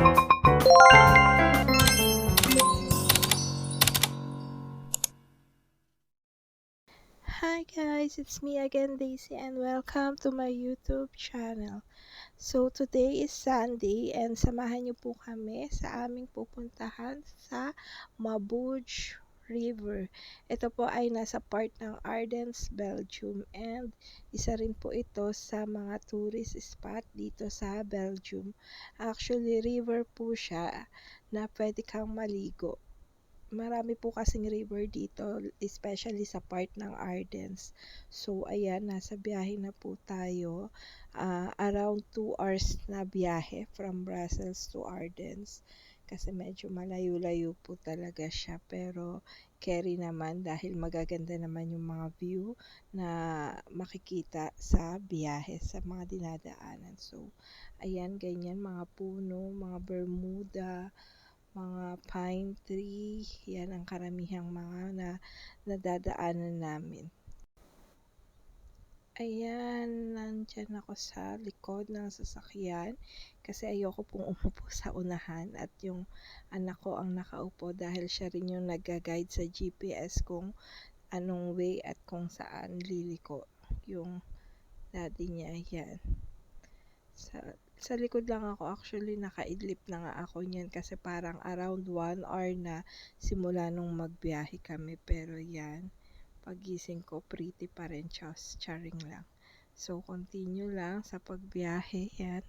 Hi guys, it's me again Daisy and welcome to my YouTube channel. So today is Sunday and samahan niyo po kami sa aming pupuntahan sa Mabuj River. Ito po ay nasa part ng Ardennes, Belgium and isa rin po ito sa mga tourist spot dito sa Belgium. Actually, river po siya na pwede kang maligo marami po kasing river dito, especially sa part ng Ardennes. So, ayan, nasa biyahe na po tayo. Ah, around 2 hours na biyahe from Brussels to Ardennes. Kasi medyo malayo-layo po talaga siya. Pero, carry naman dahil magaganda naman yung mga view na makikita sa biyahe, sa mga dinadaanan. So, ayan, ganyan, mga puno, mga bermuda, mga pine tree, yan ang karamihang mga na nadadaanan namin. Ayan, nandyan ako sa likod ng sasakyan kasi ayoko pong umupo sa unahan at yung anak ko ang nakaupo dahil siya rin yung nag-guide sa GPS kung anong way at kung saan liliko yung daddy niya. Yan. Sa, sa likod lang ako. Actually nakaidlip na nga ako niyan kasi parang around 1 hour na simula nung magbiyahe kami. Pero yan pagising ko pretty pa rin chas charing lang so continue lang sa pagbiyahe yan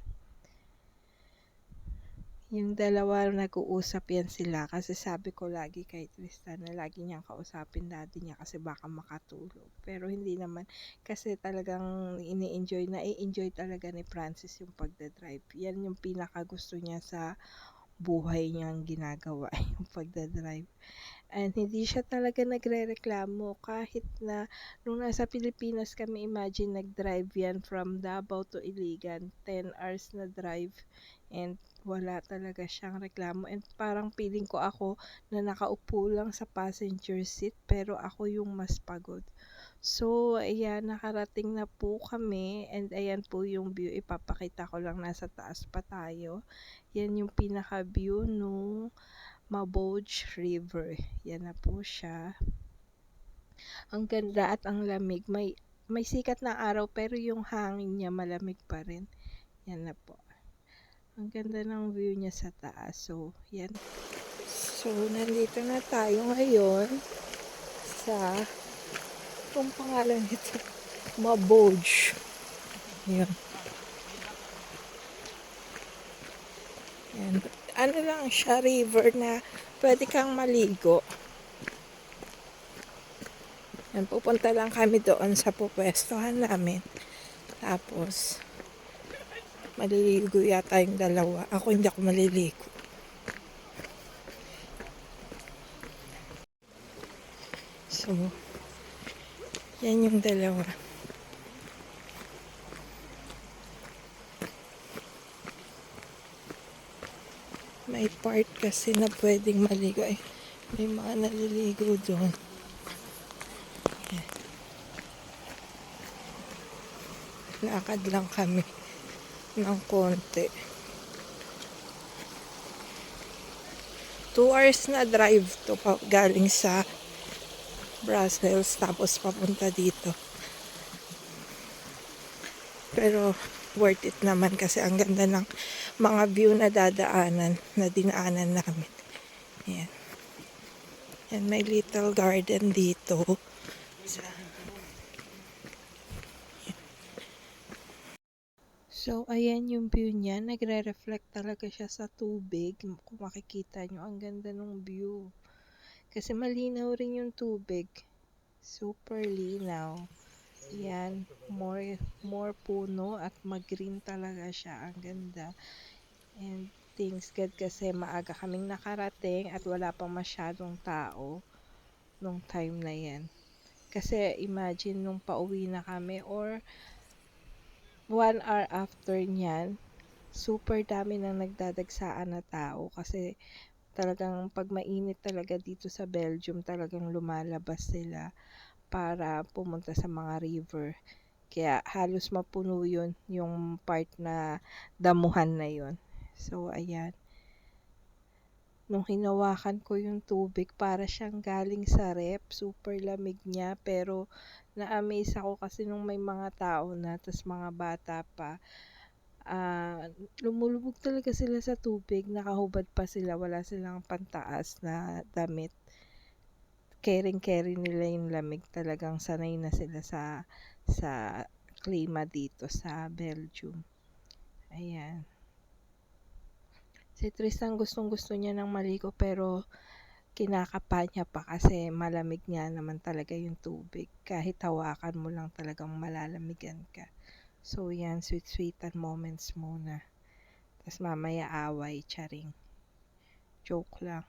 yung dalawa nag-uusap yan sila kasi sabi ko lagi kay Tristan na lagi niyang kausapin daddy niya kasi baka makatulog. Pero hindi naman kasi talagang ini-enjoy na i-enjoy talaga ni Francis yung pagdadrive. Yan yung pinaka gusto niya sa buhay niyang ginagawa, yung pagdadrive. And hindi siya talaga nagre-reklamo kahit na nung nasa Pilipinas kami imagine nag-drive yan from Davao to Iligan, 10 hours na drive and wala talaga siyang reklamo and parang feeling ko ako na nakaupo lang sa passenger seat pero ako yung mas pagod. So, ayan, nakarating na po kami and ayan po yung view. Ipapakita ko lang nasa taas pa tayo. Yan yung pinaka-view nung Maboj River. Yan na po siya. Ang ganda at ang lamig. May, may sikat na araw pero yung hangin niya malamig pa rin. Yan na po. Ang ganda ng view niya sa taas. So, yan. So, nandito na tayo ngayon sa kung pangalan nito Maboj. Yan. Yan. Ano lang siya, river na pwede kang maligo. Yan, pupunta lang kami doon sa pupwestuhan namin. Tapos, maliligo yata yung dalawa. Ako hindi ako maliligo. So, yan yung dalawa. May part kasi na pwedeng maligo. Ay, may mga naliligo doon. Lakad lang kami ng konti. Two hours na drive to galing sa Brussels tapos papunta dito. Pero worth it naman kasi ang ganda ng mga view na dadaanan na dinaanan namin. Yan. Yan, may little garden dito. Sa So, ayan yung view niya. Nagre-reflect talaga siya sa tubig. Kung makikita nyo, ang ganda ng view. Kasi malinaw rin yung tubig. Super linaw. Yan. More, more puno at mag-green talaga siya. Ang ganda. And thanks God kasi maaga kaming nakarating at wala pang masyadong tao nung time na yan. Kasi imagine nung pauwi na kami or one hour after niyan, super dami nang nagdadagsaan na tao kasi talagang pag mainit talaga dito sa Belgium, talagang lumalabas sila para pumunta sa mga river. Kaya halos mapuno yun yung part na damuhan na yun. So, ayan. nung hinawakan ko yung tubig para siyang galing sa ref, super lamig niya pero na-amaze ako kasi nung may mga tao na tas mga bata pa, ah, lumulubog talaga sila sa tubig, nakahubad pa sila, wala silang pantaas na damit. Caring-carry nila yung lamig, talagang sanay na sila sa sa klima dito sa Belgium. Ayan. Si Tristan gustong-gusto niya ng maligo pero kinakapa niya pa kasi malamig nga naman talaga yung tubig. Kahit hawakan mo lang talagang malalamigan ka. So yan, sweet-sweetan moments muna. Tapos mamaya away, charing. Joke lang.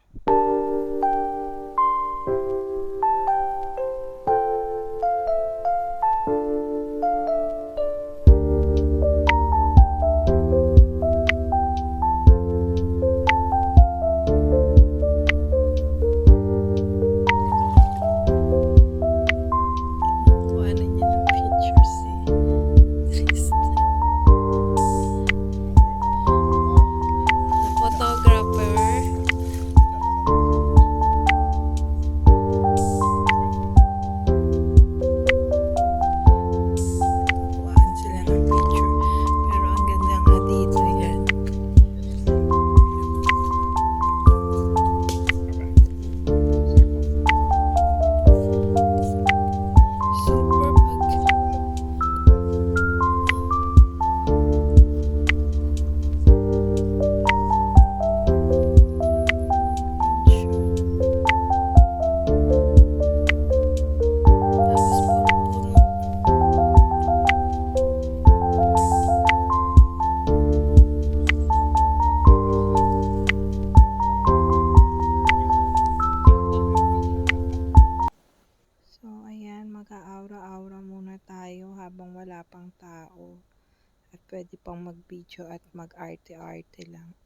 Mag-video at mag-arte-arte lang.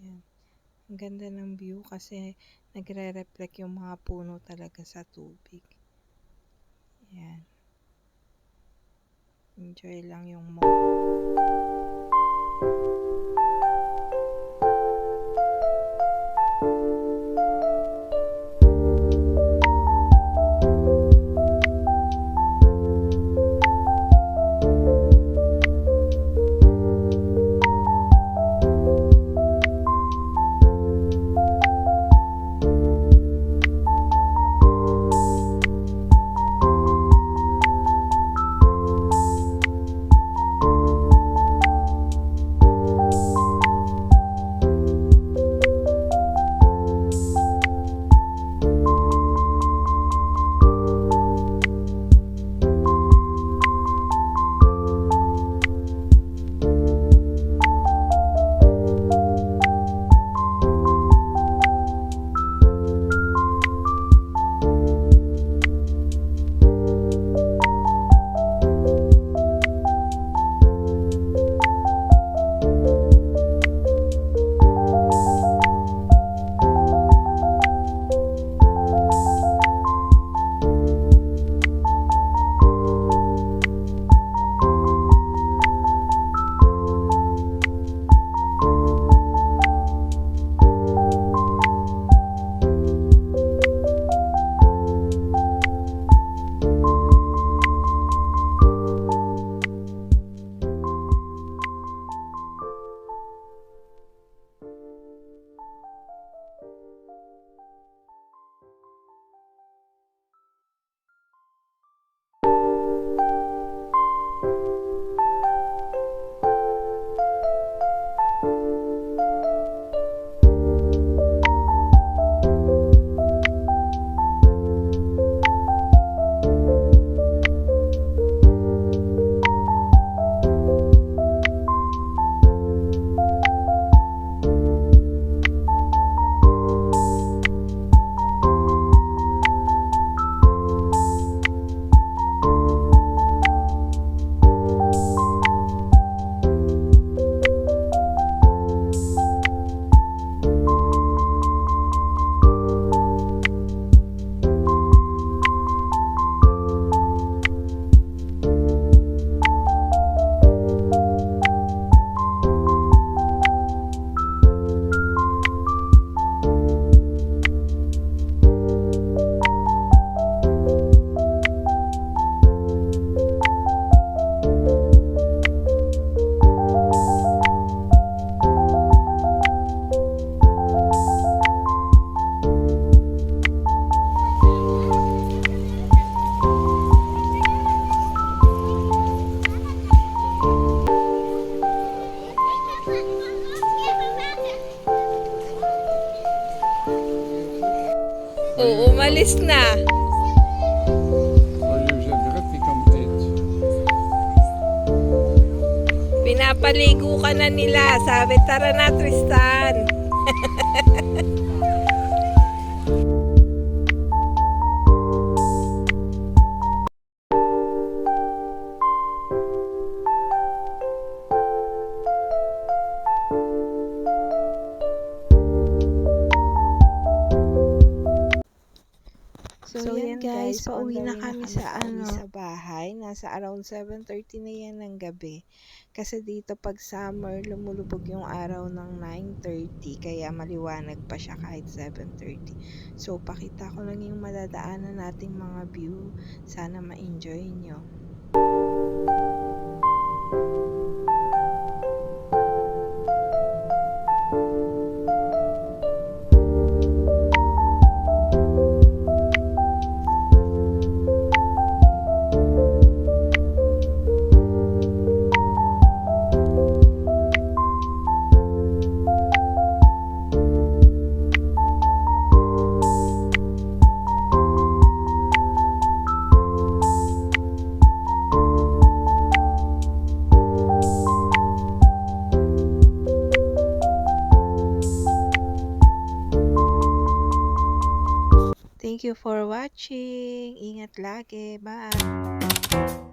Ayan. Ang ganda ng view kasi nagre-reflect yung mga puno talaga sa tubig. Ayan. Enjoy lang yung moment. Umalis na. Pinapaligo ka na nila. Sabi, tara na, Tristan. So, yan guys, pauwi na kami sa ano sa bahay. Nasa around 7:30 na yan ng gabi. Kasi dito pag summer, lumulubog yung araw ng 9:30 kaya maliwanag pa siya kahit 7:30. So, pakita ko lang yung madadaanan nating mga view. Sana ma-enjoy nyo. Thank you for watching. Ingat lagi. Bye.